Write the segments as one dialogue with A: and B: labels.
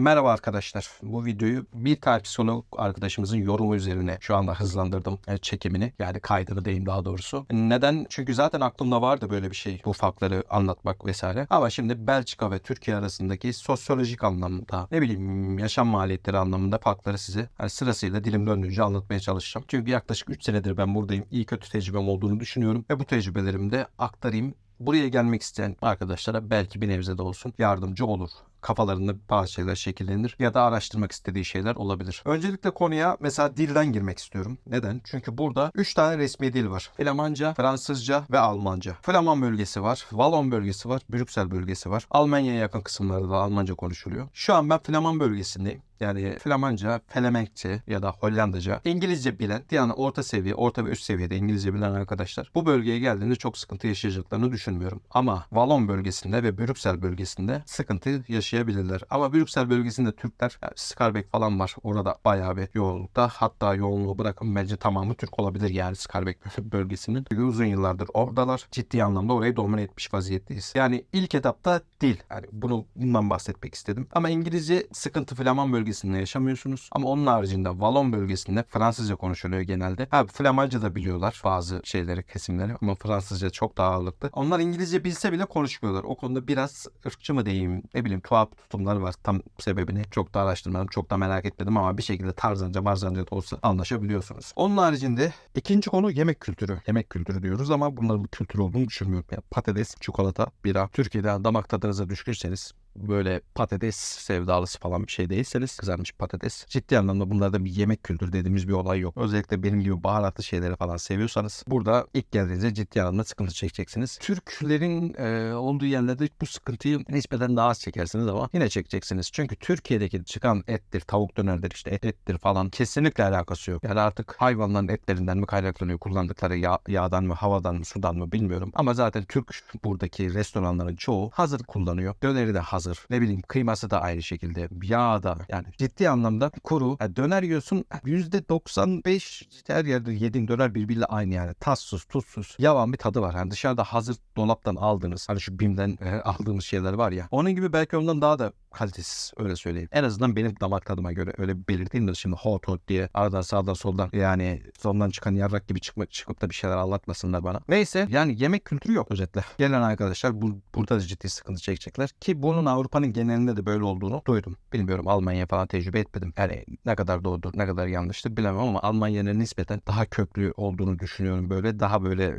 A: Merhaba arkadaşlar. Bu videoyu bir psikolog arkadaşımızın yorumu üzerine şu anda hızlandırdım e, çekimini. Yani kaydını diyeyim daha doğrusu. Neden? Çünkü zaten aklımda vardı böyle bir şey. Bu farkları anlatmak vesaire. Ama şimdi Belçika ve Türkiye arasındaki sosyolojik anlamda ne bileyim yaşam maliyetleri anlamında farkları size yani sırasıyla dilim döndüğünce anlatmaya çalışacağım. Çünkü yaklaşık 3 senedir ben buradayım. İyi kötü tecrübem olduğunu düşünüyorum. Ve bu tecrübelerimi de aktarayım. Buraya gelmek isteyen arkadaşlara belki bir nebze de olsun yardımcı olur kafalarında bazı şeyler şekillenir ya da araştırmak istediği şeyler olabilir. Öncelikle konuya mesela dilden girmek istiyorum. Neden? Çünkü burada 3 tane resmi dil var. Flamanca, Fransızca ve Almanca. Flaman bölgesi var, Valon bölgesi var, Brüksel bölgesi var. Almanya'ya yakın kısımlarda da Almanca konuşuluyor. Şu an ben Flaman bölgesindeyim. Yani Flamanca, Felemenkçe ya da Hollandaca, İngilizce bilen, yani orta seviye, orta ve üst seviyede İngilizce bilen arkadaşlar bu bölgeye geldiğinde çok sıkıntı yaşayacaklarını düşünmüyorum. Ama Valon bölgesinde ve Brüksel bölgesinde sıkıntı yaşayabilirler. Ama Brüksel bölgesinde Türkler, yani Skarbek falan var. Orada bayağı bir yoğunlukta. Hatta yoğunluğu bırakın bence tamamı Türk olabilir yani Skarbek bölgesinin. Çünkü uzun yıllardır oradalar. Ciddi anlamda orayı domine etmiş vaziyetteyiz. Yani ilk etapta dil. Yani bunu bundan bahsetmek istedim. Ama İngilizce sıkıntı Flaman bölgesinde yaşamıyorsunuz. Ama onun haricinde Valon bölgesinde Fransızca konuşuluyor genelde. Ha Flamanca da biliyorlar bazı şeyleri, kesimleri ama Fransızca çok daha ağırlıklı. Onlar İngilizce bilse bile konuşmuyorlar. O konuda biraz ırkçı mı diyeyim, ne bileyim tuhaf tutumlar var. Tam sebebini çok da araştırmadım, çok da merak etmedim ama bir şekilde tarzanca marzanca da olsa anlaşabiliyorsunuz. Onun haricinde ikinci konu yemek kültürü. Yemek kültürü diyoruz ama bunların kültür olduğunu düşünmüyorum. Yani patates, çikolata, bira. Türkiye'de damak tadınıza düşkünseniz böyle patates sevdalısı falan bir şey değilseniz kızarmış patates. Ciddi anlamda bunlarda bir yemek kültürü dediğimiz bir olay yok. Özellikle benim gibi baharatlı şeyleri falan seviyorsanız burada ilk geldiğinizde ciddi anlamda sıkıntı çekeceksiniz. Türklerin e, olduğu yerlerde bu sıkıntıyı nispeten daha az çekersiniz ama yine çekeceksiniz. Çünkü Türkiye'deki çıkan ettir, tavuk dönerdir işte et, ettir falan kesinlikle alakası yok. Yani artık hayvanların etlerinden mi kaynaklanıyor kullandıkları yağ, yağdan mı, havadan mı, sudan mı bilmiyorum. Ama zaten Türk buradaki restoranların çoğu hazır kullanıyor. Döneri de hazır. Ne bileyim kıyması da aynı şekilde. Yağ da yani ciddi anlamda kuru. Yani döner yiyorsun %95 her yerde yediğin döner birbiriyle aynı yani. Tatsız, tuzsuz, yavan bir tadı var. Yani dışarıda hazır dolaptan aldığınız hani şu BİM'den e, aldığımız şeyler var ya. Onun gibi belki ondan daha da kalitesiz öyle söyleyeyim. En azından benim damak tadıma göre öyle belirteyim de şimdi hot hot diye aradan sağdan soldan yani sondan çıkan yarrak gibi çıkmak çıkıp da bir şeyler anlatmasınlar bana. Neyse yani yemek kültürü yok özetle. Gelen arkadaşlar bu, burada da ciddi sıkıntı çekecekler ki bunun Avrupa'nın genelinde de böyle olduğunu duydum. Bilmiyorum Almanya falan tecrübe etmedim. Yani ne kadar doğrudur ne kadar yanlıştır bilemem ama Almanya'nın nispeten daha köklü olduğunu düşünüyorum böyle. Daha böyle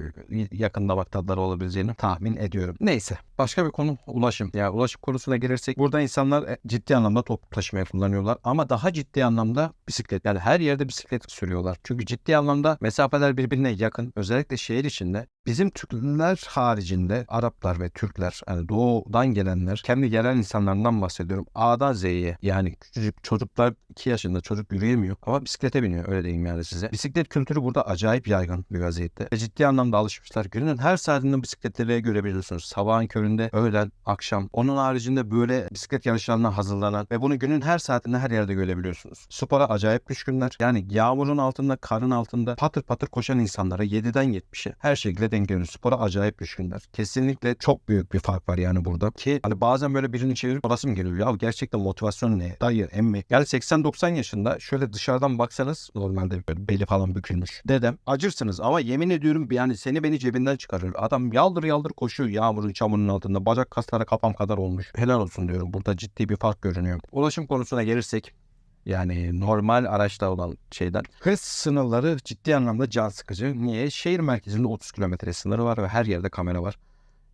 A: yakın damak tadları olabileceğini tahmin ediyorum. Neyse başka bir konu ulaşım. Ya ulaşım konusuna gelirsek burada insanlar e, ciddi anlamda toplu taşımaya kullanıyorlar ama daha ciddi anlamda bisiklet. Yani her yerde bisiklet sürüyorlar. Çünkü ciddi anlamda mesafeler birbirine yakın. Özellikle şehir içinde Bizim Türkler haricinde Araplar ve Türkler yani doğudan gelenler kendi yerel insanlarından bahsediyorum. A'dan Z'ye yani küçücük çocuklar 2 yaşında çocuk yürüyemiyor ama bisiklete biniyor öyle diyeyim yani size. Bisiklet kültürü burada acayip yaygın bir vaziyette. Ve ciddi anlamda alışmışlar. Günün her saatinde bisikletleri görebiliyorsunuz. Sabahın köründe, öğlen, akşam. Onun haricinde böyle bisiklet yarışlarına hazırlanan ve bunu günün her saatinde her yerde görebiliyorsunuz. Spora acayip düşkünler. Yani yağmurun altında, karın altında patır patır koşan insanlara 7'den 70'e her şekilde denk geliyor. Spora acayip düşkünler. Kesinlikle çok büyük bir fark var yani burada. Ki hani bazen böyle birini çevirip orası mı geliyor? Ya gerçekten motivasyon ne? Dayı, emmi. Yani 80-90 yaşında şöyle dışarıdan baksanız normalde böyle beli falan bükülmüş. Dedem acırsınız ama yemin ediyorum yani seni beni cebinden çıkarır. Adam yaldır yaldır koşuyor yağmurun çamurun altında. Bacak kasları kafam kadar olmuş. Helal olsun diyorum. Burada ciddi bir fark görünüyor. Ulaşım konusuna gelirsek yani normal araçta olan şeyden. Hız sınırları ciddi anlamda can sıkıcı. Niye? Şehir merkezinde 30 kilometre sınırı var ve her yerde kamera var.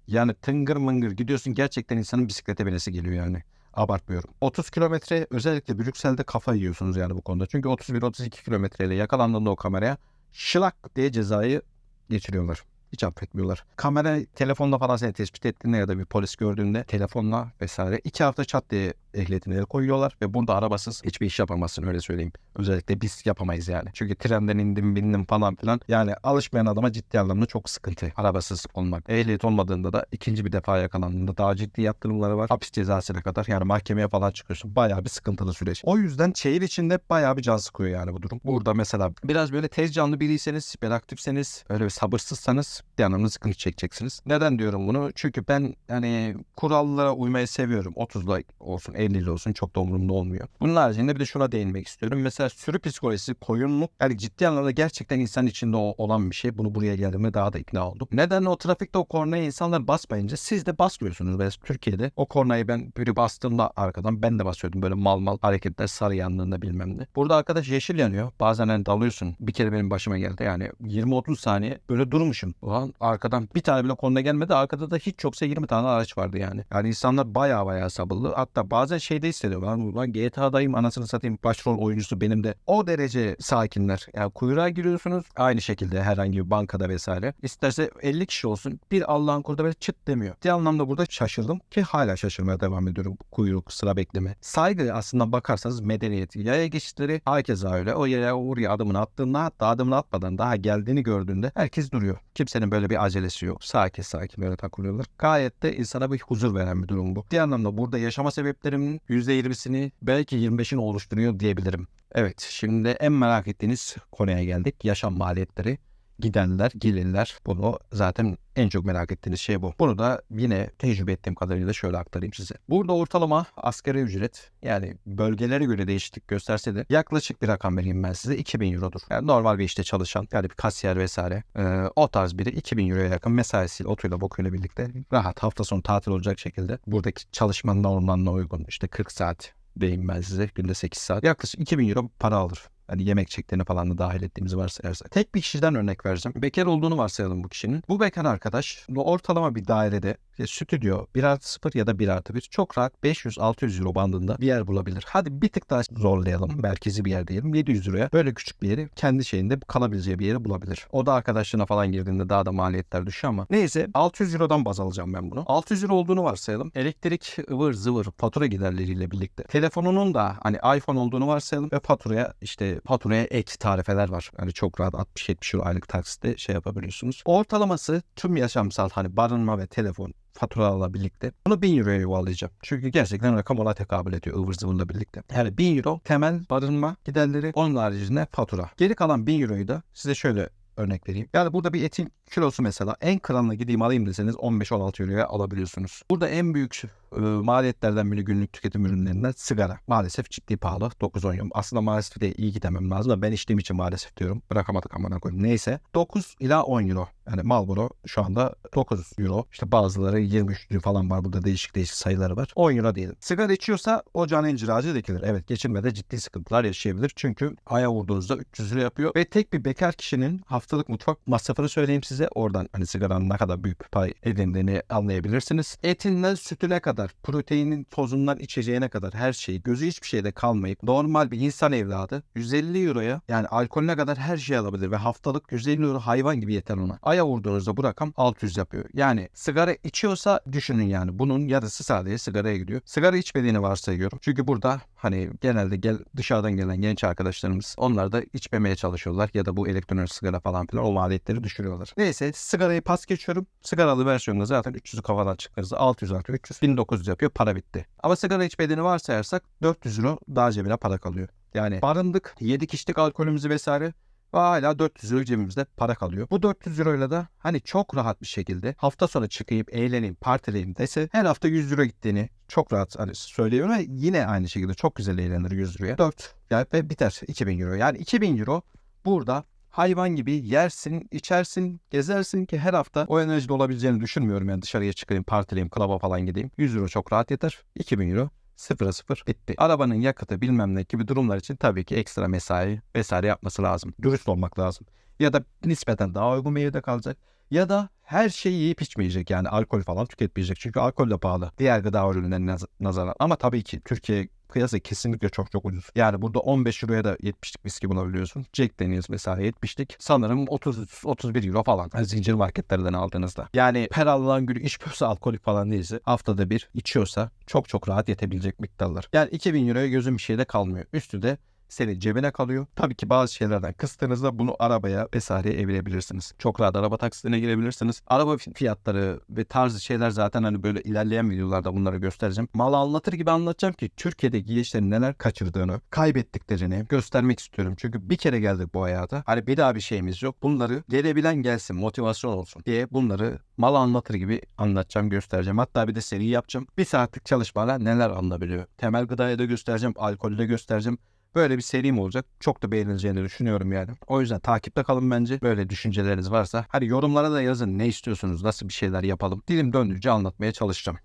A: Yani tıngır mıngır gidiyorsun gerçekten insanın bisiklete binesi geliyor yani. Abartmıyorum. 30 kilometre özellikle Brüksel'de kafa yiyorsunuz yani bu konuda. Çünkü 31-32 kilometreyle yakalandığında o kameraya şılak diye cezayı geçiriyorlar. Hiç affetmiyorlar. Kamera telefonla falan seni tespit ettiğinde ya da bir polis gördüğünde telefonla vesaire iki hafta çat diye ehliyetine el koyuyorlar ve burada arabasız hiçbir iş yapamazsın öyle söyleyeyim. Özellikle biz yapamayız yani. Çünkü trenden indim bindim falan filan. Yani alışmayan adama ciddi anlamda çok sıkıntı. Arabasız olmak. Ehliyet olmadığında da ikinci bir defa yakalandığında daha ciddi yaptırımları var. Hapis cezasına kadar yani mahkemeye falan çıkıyorsun. Bayağı bir sıkıntılı süreç. O yüzden şehir içinde bayağı bir can sıkıyor yani bu durum. Burada mesela biraz böyle tez canlı biriyseniz, hiperaktifseniz, öyle bir sabırsızsanız bir anlamda sıkıntı çekeceksiniz. Neden diyorum bunu? Çünkü ben yani kurallara uymayı seviyorum. 30'la olsun, 50 olsun çok da umurumda olmuyor. Bunun haricinde bir de şuna değinmek istiyorum. Mesela sürü psikolojisi, koyunluk yani ciddi anlamda gerçekten insan içinde olan bir şey. Bunu buraya geldiğimde daha da ikna oldum. Neden o trafikte o kornaya insanlar basmayınca siz de basmıyorsunuz. Mesela Türkiye'de o kornayı ben biri bastığımda arkadan ben de basıyordum. Böyle mal mal hareketler sarı yandığında bilmem ne. Burada arkadaş yeşil yanıyor. Bazen hani dalıyorsun. Bir kere benim başıma geldi. Yani 20-30 saniye böyle durmuşum. Ulan arkadan bir tane bile korna gelmedi. Arkada da hiç yoksa 20 tane araç vardı yani. Yani insanlar baya baya sabırlı. Hatta bazen şeyde hissediyorum. Lan ulan GTA'dayım anasını satayım. Başrol oyuncusu benim de. O derece sakinler. Yani kuyruğa giriyorsunuz. Aynı şekilde herhangi bir bankada vesaire. İsterse 50 kişi olsun. Bir Allah'ın kurdu böyle çıt demiyor. Ciddi anlamda burada şaşırdım ki hala şaşırmaya devam ediyorum. Kuyruk, sıra bekleme. Saygı aslında bakarsanız medeniyet. Yaya geçişleri herkese öyle. O yaya oraya adımını attığında hatta adımını atmadan daha geldiğini gördüğünde herkes duruyor. Kimsenin böyle bir acelesi yok. Sakin sakin böyle takılıyorlar. Gayet de insana bir huzur veren bir durum bu. Ciddi anlamda burada yaşama sebeplerimin %20'sini belki 25'ini oluşturuyor diyebilirim. Evet şimdi en merak ettiğiniz konuya geldik. Yaşam maliyetleri gidenler, gelirler. Bunu zaten en çok merak ettiğiniz şey bu. Bunu da yine tecrübe ettiğim kadarıyla şöyle aktarayım size. Burada ortalama asgari ücret yani bölgelere göre değişiklik gösterse de yaklaşık bir rakam vereyim ben size 2000 eurodur. Yani normal bir işte çalışan yani bir kasiyer vesaire e, o tarz biri 2000 euroya yakın mesaisiyle otuyla bokuyla birlikte rahat hafta sonu tatil olacak şekilde buradaki çalışmanın normlarına uygun işte 40 saat diyeyim ben size günde 8 saat yaklaşık 2000 euro para alır. Hani yemek çektiğini falan da dahil ettiğimizi varsayarsak. Tek bir kişiden örnek vereceğim. Bekar olduğunu varsayalım bu kişinin. Bu bekar arkadaş ortalama bir dairede işte stüdyo 1 artı 0 ya da 1 artı 1 çok rahat 500-600 euro bandında bir yer bulabilir. Hadi bir tık daha zorlayalım. Merkezi bir yer diyelim. 700 euroya böyle küçük bir yeri kendi şeyinde kalabileceği bir yeri bulabilir. O da arkadaşlarına falan girdiğinde daha da maliyetler düşüyor ama. Neyse 600 eurodan baz alacağım ben bunu. 600 euro olduğunu varsayalım. Elektrik ıvır zıvır fatura giderleriyle birlikte. Telefonunun da hani iPhone olduğunu varsayalım ve faturaya işte faturaya ek tarifeler var. Yani çok rahat 60-70 euro aylık taksitte şey yapabiliyorsunuz. Ortalaması tüm yaşamsal hani barınma ve telefon faturalarla birlikte bunu 1000 euroya yuvarlayacağım. Çünkü gerçekten rakam ona tekabül ediyor ıvır zıvırla birlikte. Yani 1000 euro temel barınma giderleri onun haricinde fatura. Geri kalan 1000 euroyu da size şöyle örnek vereyim. Yani burada bir etin kilosu mesela en kralına gideyim alayım deseniz 15-16 euroya alabiliyorsunuz. Burada en büyük e, maliyetlerden biri günlük tüketim ürünlerinden sigara. Maalesef ciddi pahalı. 9-10 euro. Aslında maalesef de iyi gidemem lazım ben içtiğim için maalesef diyorum. Bırakamadık amına koyayım. Neyse. 9 ila 10 euro. Yani Marlboro şu anda 9 euro. İşte bazıları 23 euro falan var. Burada değişik değişik sayıları var. 10 euro diyelim. Sigara içiyorsa o can inciracı dikilir. Evet geçirmede ciddi sıkıntılar yaşayabilir. Çünkü aya vurduğunuzda 300 lira yapıyor. Ve tek bir bekar kişinin haftalık mutfak masrafını söyleyeyim size. Oradan hani sigaranın ne kadar büyük bir pay edindiğini anlayabilirsiniz. Etinden sütüne kadar, proteinin tozundan içeceğine kadar her şey, gözü hiçbir şeyde kalmayıp normal bir insan evladı 150 euroya yani alkolüne kadar her şey alabilir ve haftalık 150 euro hayvan gibi yeter ona. Aya vurduğunuzda bu rakam 600 yapıyor. Yani sigara içiyorsa düşünün yani bunun yarısı sadece sigaraya gidiyor. Sigara içmediğini varsayıyorum. Çünkü burada hani genelde gel, dışarıdan gelen genç arkadaşlarımız onlar da içmemeye çalışıyorlar ya da bu elektronik sigara falan filan o maliyetleri düşürüyorlar. Neyse sigarayı pas geçiyorum. Sigaralı versiyonda zaten 300'ü kafadan çıkarırsa 600 artı 300 1900 yapıyor para bitti. Ama sigara içmediğini varsayarsak 400 euro daha cebine para kalıyor. Yani barındık, yedik içtik alkolümüzü vesaire ve hala 400 euro cebimizde para kalıyor. Bu 400 euroyla da hani çok rahat bir şekilde hafta sonu çıkayım, eğleneyim, partileyim dese her hafta 100 euro gittiğini çok rahat hani söylüyorum ve yine aynı şekilde çok güzel eğlenir 100 euroya. 4 yani biter 2000 euro. Yani 2000 euro burada hayvan gibi yersin, içersin, gezersin ki her hafta o enerjide olabileceğini düşünmüyorum. Yani dışarıya çıkayım, partileyim, klaba falan gideyim. 100 euro çok rahat yeter. 2000 euro sıfıra sıfır bitti. Arabanın yakıtı bilmem ne gibi durumlar için tabii ki ekstra mesai vesaire yapması lazım. Dürüst olmak lazım. Ya da nispeten daha uygun bir yerde kalacak. Ya da her şeyi yiyip içmeyecek yani alkol falan tüketmeyecek. Çünkü alkol de pahalı. Diğer gıda ürünlerine naz- nazaran. Ama tabii ki Türkiye kıyası kesinlikle çok çok ucuz. Yani burada 15 euroya da 70'lik viski bulabiliyorsun. Jack Daniels mesela 70'lik. Sanırım 30 31 euro falan. Zincir marketlerden aldığınızda. Yani her alınan günü içmiyorsa alkolik falan değilse haftada bir içiyorsa çok çok rahat yetebilecek miktarlar. Yani 2000 euroya gözüm bir şeyde kalmıyor. Üstü de senin cebine kalıyor. Tabii ki bazı şeylerden kıstığınızda bunu arabaya vesaireye evirebilirsiniz. Çok rahat araba taksitine girebilirsiniz. Araba fi- fiyatları ve tarzı şeyler zaten hani böyle ilerleyen videolarda bunları göstereceğim. Mal anlatır gibi anlatacağım ki Türkiye'deki gençlerin neler kaçırdığını, kaybettiklerini göstermek istiyorum. Çünkü bir kere geldik bu hayata. Hani bir daha bir şeyimiz yok. Bunları gelebilen gelsin, motivasyon olsun diye bunları mal anlatır gibi anlatacağım, göstereceğim. Hatta bir de seri yapacağım. Bir saatlik çalışmayla neler alınabiliyor. Temel gıdaya da göstereceğim, alkolü de göstereceğim. Böyle bir serim olacak. Çok da beğenileceğini düşünüyorum yani. O yüzden takipte kalın bence. Böyle düşünceleriniz varsa. Hadi yorumlara da yazın ne istiyorsunuz, nasıl bir şeyler yapalım. Dilim döndükçe anlatmaya çalışacağım.